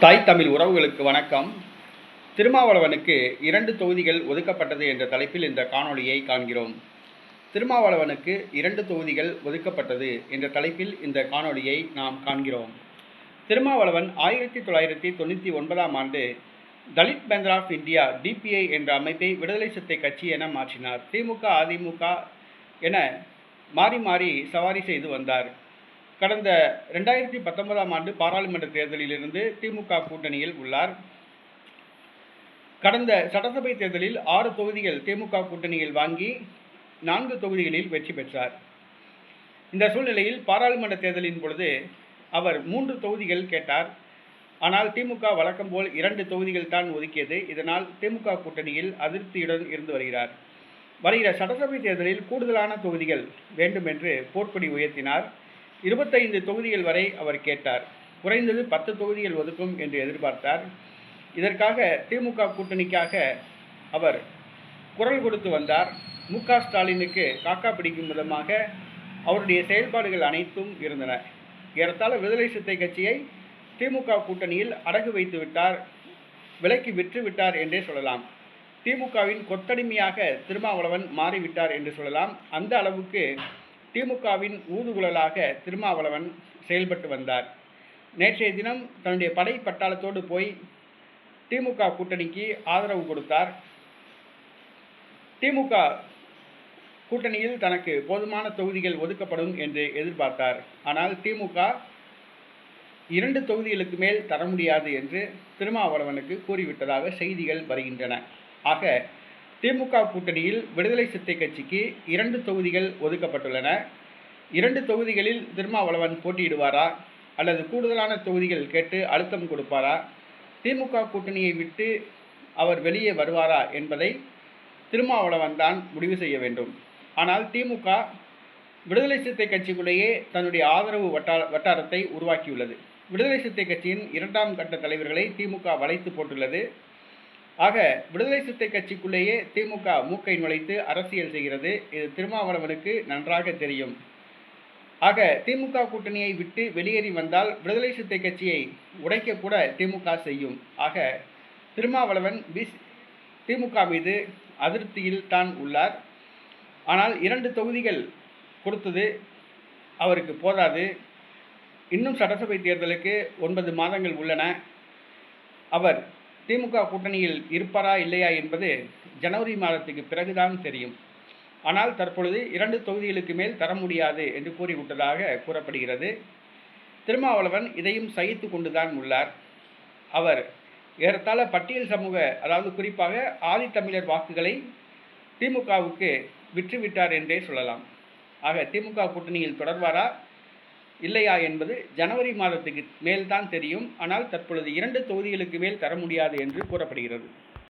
தாய் தமிழ் உறவுகளுக்கு வணக்கம். திருமாவளவனுக்கு இரண்டு தொகுதிகள் ஒதுக்கப்பட்டது என்ற தலைப்பில் இந்த காணொளியை காண்கிறோம். திருமாவளவனுக்கு இரண்டு தொகுதிகள் ஒதுக்கப்பட்டது என்ற தலைப்பில் இந்த காணொளியை நாம் காண்கிறோம். திருமாவளவன் ஆயிரத்தி தொள்ளாயிரத்தி தொண்ணூற்றி ஒன்பதாம் ஆண்டு Dalit panther of India DPI என்ற அமைப்பை விடுதலை சிறுத்தை கட்சி என மாற்றினார். திமுக அதிமுக என மாறி மாறி சவாரி செய்து வந்தார். கடந்த ரெண்டாயிரத்தி பத்தொன்பதாம் ஆண்டு பாராளுமன்ற தேர்தலிலிருந்து திமுக கூட்டணியில் உள்ளார். கடந்த சட்டசபை தேர்தலில் ஆறு தொகுதிகள் திமுக கூட்டணியில் வாங்கி நான்கு தொகுதிகளில் வெற்றி பெற்றார். இந்த சூழ்நிலையில் பாராளுமன்ற தேர்தலின் பொழுது அவர் மூன்று தொகுதிகள் கேட்டார். ஆனால் திமுக வழக்கம் போல் இரண்டு தொகுதிகள் தான் ஒதுக்கியது. இதனால் திமுக கூட்டணியில் அதிருப்தியுடன் இருந்து வருகிறார். வருகிற சட்டசபை தேர்தலில் கூடுதலான தொகுதிகள் வேண்டும் என்று போர்க்கொடி உயர்த்தினார். இருபத்தைந்து தொகுதிகள் வரை அவர் கேட்டார். குறைந்தது பத்து தொகுதிகள் ஒதுக்கும் என்று எதிர்பார்த்தார். இதற்காக திமுக கூட்டணிக்காக அவர் குரல் கொடுத்து வந்தார். மு க ஸ்டாலினுக்கு காக்கா பிடிக்கும் விதமாக அவருடைய செயல்பாடுகள் அனைத்தும் இருந்தன. ஏறத்தாழ விடுதலை சித்தை கட்சியை திமுக கூட்டணியில் அடகு வைத்து விட்டார் விலைக்கு விற்று விட்டார் என்றே சொல்லலாம். திமுகவின் கொத்தடிமையாக திருமாவளவன் மாறிவிட்டார் என்று சொல்லலாம். அந்த அளவுக்கு திமுகவின் ஊதுகுழலாக திருமாவளவன் செயல்பட்டு வந்தார். நேற்றைய தினம் தன்னுடைய படை பட்டாளத்தோடு போய் திமுக கூட்டணிக்கு ஆதரவு கொடுத்தார். திமுக கூட்டணியில் தனக்கு போதுமான தொகுதிகள் ஒதுக்கப்படும் என்று எதிர்பார்த்தார். ஆனால் திமுக இரண்டு தொகுதிகளுக்கு மேல் தர முடியாது என்று திருமாவளவனுக்கு கூறிவிட்டதாக செய்திகள் வருகின்றன. ஆக திமுக கூட்டணியில் விடுதலை சித்தை கட்சிக்கு இரண்டு தொகுதிகள் ஒதுக்கப்பட்டுள்ளன. இரண்டு தொகுதிகளில் திருமாவளவன் போட்டியிடுவாரா? அல்லது கூடுதலான தொகுதிகள் கேட்டு அழுத்தம் கொடுப்பாரா? திமுக கூட்டணியை விட்டு அவர் வெளியே வருவாரா என்பதை திருமாவளவன் தான் முடிவு செய்ய வேண்டும். ஆனால் திமுக விடுதலை சிறுத்தை கட்சிக்குள்ளேயே தன்னுடைய ஆதரவு வட்டார வட்டாரத்தை உருவாக்கியுள்ளது. விடுதலை சிறுத்தை கட்சியின் இரண்டாம் கட்ட தலைவர்களை திமுக வளைத்து போட்டுள்ளது. ஆக விடுதலை சிறுத்தை கட்சிக்குள்ளேயே திமுக மூக்கை நுழைத்து அரசியல் செய்கிறது. இது திருமாவளவனுக்கு நன்றாக தெரியும். ஆக திமுக கூட்டணியை விட்டு வெளியேறி வந்தால் விடுதலை சிறுத்தை கட்சியை உடைக்கக்கூட திமுக செய்யும். ஆக திருமாவளவன் பிஸ் திமுக மீது அதிருப்தியில் தான் உள்ளார். ஆனால் இரண்டு தொகுதிகள் கொடுத்தது அவருக்கு போதாது. இன்னும் சட்டசபை தேர்தலுக்கு ஒன்பது மாதங்கள் உள்ளன. அவர் திமுக கூட்டணியில் இருப்பாரா இல்லையா என்பது ஜனவரி மாதத்துக்கு பிறகுதான் தெரியும். ஆனால் தற்பொழுது இரண்டு தொகுதிகளுக்கு மேல் தர முடியாது என்று கூறிவிட்டதாக கூறப்படுகிறது. திருமாவளவன் இதையும் சகித்து கொண்டுதான் உள்ளார். அவர் ஏறத்தாழ பட்டியல் சமூக அதாவது குறிப்பாக ஆதித்தமிழர் வாக்குகளை திமுகவுக்கு விற்றுவிட்டார் என்றே சொல்லலாம். ஆக திமுக கூட்டணியில் தொடர்வாரா? இல்லையா என்பது ஜனவரி மாதத்துக்கு மேல்தான் தெரியும். ஆனால் தற்பொழுது இரண்டு தொகுதிகளுக்கு மேல் தர முடியாது என்று கூறப்படுகிறது.